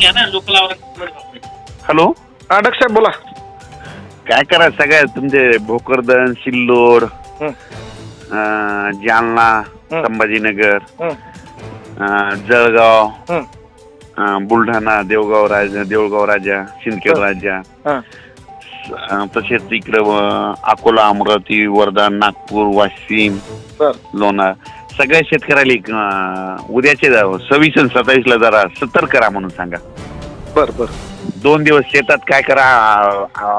घ्या ना local hello? हा डक साहेब बोला. काय करा सगळ्या तुमचे भोकरदन सिल्लोड हं, अं, जालना हं. संभाजीनगर हं, अं, जळगाव हं, अं, बुलढाणा देवगाव राजा देऊळगाव राजा सिंदखेड हं. राजा. हा. अं, तसेच इकडं अं, अकोला अमरावती वर्धा नागपूर वाशिम बर. लोणार. सगळ्या शेतकऱ्याला उद्याचे सव्वीस आणि सत्तावीस ला जरा सतर्क करा म्हणून सांगा. बर बर. दोन दिवस शेतात काय करा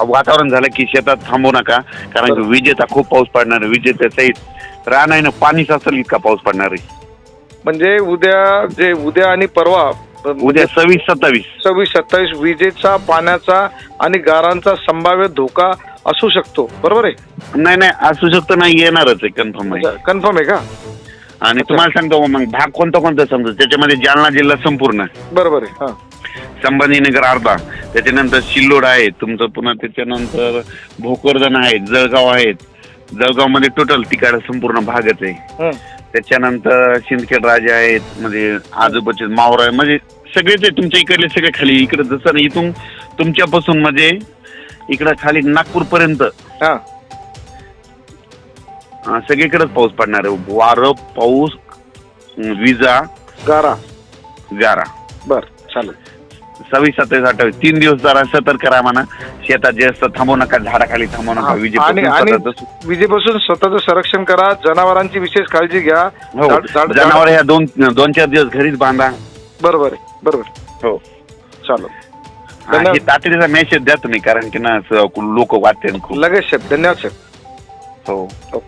वातावरण झालं की शेतात थांबू नका. कारण. विजेचा खूप पाऊस पडणार आहे विजेच्या सहित राहणार पाणीच असेल इतका पाऊस पडणार आहे. म्हणजे उद्या जे उद्या आणि परवा उद्या सव्वीस सत्तावीस. सव्वीस सत्तावीस विजेचा पाण्याचा आणि गारांचा संभाव्य धोका असू शकतो. बरोबर आहे? नाही नाही असू शकतं नाही येणारच आहे कन्फर्म आहे. कन्फर्म आहे का? आणि तुम्हाला सांगतो मग भाग कोणता कोणता समजा? त्याच्यामध्ये जालना जिल्हा संपूर्ण. बरोबर आहे हा. संभाजीनगर अर्धा. त्याच्यानंतर सिल्लोड आहे तुमचं पुन्हा त्याच्यानंतर भोकरदन आहे जळगाव आहेत. जळगावमध्ये टोटल तिकडे संपूर्ण भागच आहे. हं, त्याच्यानंतर सिंदखेड राजा आहेत म्हणजे आजूबाजूचे मावरा आहे म्हणजे सगळेच आहे तुमच्या इकडले सगळे खाली. इकडे जसं ना इथून तुमच्यापासून म्हणजे इकडं खाली नागपूर पर्यंत हा. सगळीकडेच पाऊस पडणार आहे. वारं पाऊस विजा. गारा. गारा. बर चालेल. सव्वीस सत्तावीस अठ्ठावीस. तीन दिवस जरा सतर्क करा म्हणा. शेतात जास्त थांबू नका झाडाखाली थांबू नका. आणि आणि विजेपासून विजेपासून स्वतःचं संरक्षण करा. जनावरांची विशेष काळजी घ्या. हो. झाड- झाड- जनावर ह्या दोन दोन चार दिवस घरीच बांधा. बरोबर आहे बरोबर हो. चालेल. धन्यवाद. हे तातडीचा मेसेज द्या तुम्ही कारण की ना लोक वाटते खूप. लगेच साहेब धन्यवाद साहेब हो. ओके.